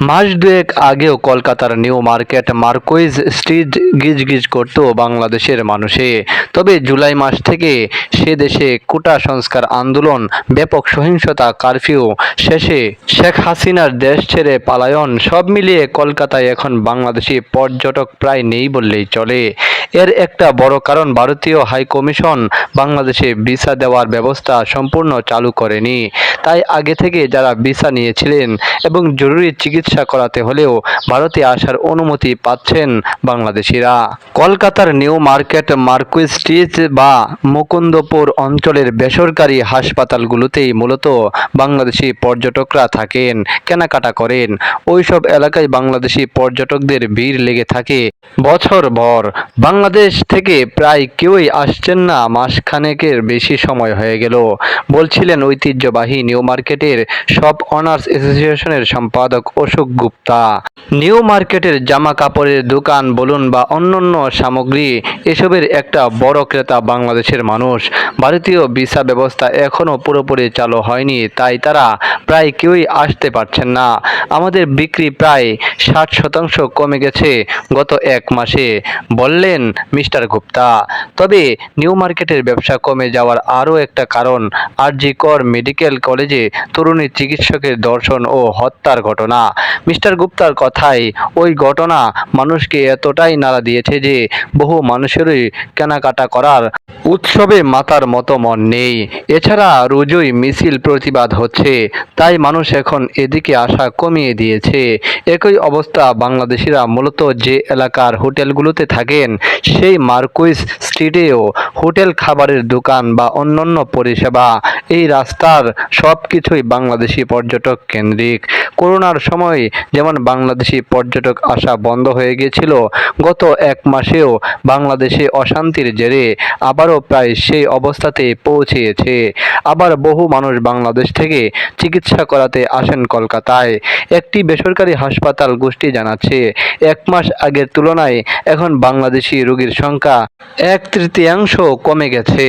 মাস দুয়েক আগেও কলকাতার নিউ মার্কেট মার্কুইজ স্ট্রিট গিজ করত বাংলাদেশের মানুষে। তবে জুলাই মাস থেকে সে দেশে কোটা সংস্কার আন্দোলন, ব্যাপক সহিংসতা, কারফিউ, শেষে শেখ হাসিনার দেশ ছেড়ে পালায়ন সব মিলিয়ে কলকাতায় এখন বাংলাদেশি পর্যটক প্রায় নেই বললেই চলে। এর একটা বড় কারণ ভারতীয় হাই কমিশন বাংলাদেশে ভিসা দেওয়ার ব্যবস্থা সম্পূর্ণ চালু করেনি। তাই আগে থেকে যারা ভিসা নিয়েছিলেন এবং জরুরি চিকিৎসা করাতে হলেও ভারতে আসার অনুমতি পাচ্ছেন বাংলাদেশিরা। কলকাতার নিউ মার্কেট মার্কুইজ স্ট্রিট বা মুকুন্দপুর অঞ্চলের বেসরকারি হাসপাতালগুলোতেই মূলত বাংলাদেশি পর্যটকরা থাকেন, কেনাকাটা করেন। ওইসব এলাকায় বাংলাদেশি পর্যটকদের ভিড় লেগে থাকে। বছর ভর। বাংলাদেশ থেকে প্রায় কেউই আসছেন না, মাসখানেকের বেশি সময় হয়ে গেল, বলছিলেন ঐতিহ্যবাহী নিউ মার্কেটের সব অনার্স অ্যাসোসিয়েশনের সম্পাদক অশোক গুপ্তা। নিউ মার্কেটের জামা কাপড়ের দোকান বলুন বা অন্যান্য সামগ্রী, এসবের একটা বড় ক্রেতা বাংলাদেশের মানুষ। ভারতীয় ভিসা ব্যবস্থা এখনও পুরোপুরি চালু হয়নি, তাই তারা প্রায় কেউই আসতে পারছেন না। আমাদের বিক্রি প্রায় ষাট শতাংশ কমে গেছে গত এক মাসে বললেন, মিস্টার গুপ্তা, তবে নিউ মার্কেটের ব্যবসা কমে যাওয়ার আরও একটা কারণ আর জি কর মেডিকেল কলেজে তরুণী চিকিৎসকের দর্শন ও হত্যার ঘটনা। মিস্টার গুপ্তার কথায়, ওই ঘটনা মানুষকে এতটাই নাড়া দিয়েছে যে বহু মানুষেরই কেনাকাটা করার উৎসবে মাতার মতো মন নেই। এছাড়া রোজই মিছিল প্রতিবাদ হচ্ছে। তাই মানুষ এখন এদিকে আসা কমিয়ে দিয়েছে। একই অবস্থা বাংলাদেশিরা মূলত যে এলাকার হোটেলগুলোতে থাকেন, সেই মার্কুইস স্ট্রিটেও হোটেল খাবারের দোকান বা অন্যান্য পরিষেবা। এই রাস্তার সব কিছুই বাংলাদেশি পর্যটক কেন্দ্রিক। করোনার সময় যেমন বাংলাদেশি পর্যটক আসা বন্ধ হয়ে গিয়েছিল, গত এক মাসেও বাংলাদেশে অশান্তির জেরে আবারও প্রায় সেই অবস্থাতে পৌঁছেছে। আবার বহু মানুষ বাংলাদেশ থেকে চিকিৎসা করাতে আসেন কলকাতায়। একটি বেসরকারি হাসপাতাল গোষ্ঠী জানাচ্ছে, এক মাস আগের তুলনায় এখন বাংলাদেশি রোগীর সংখ্যা এক তৃতীয়াংশ কমে গেছে।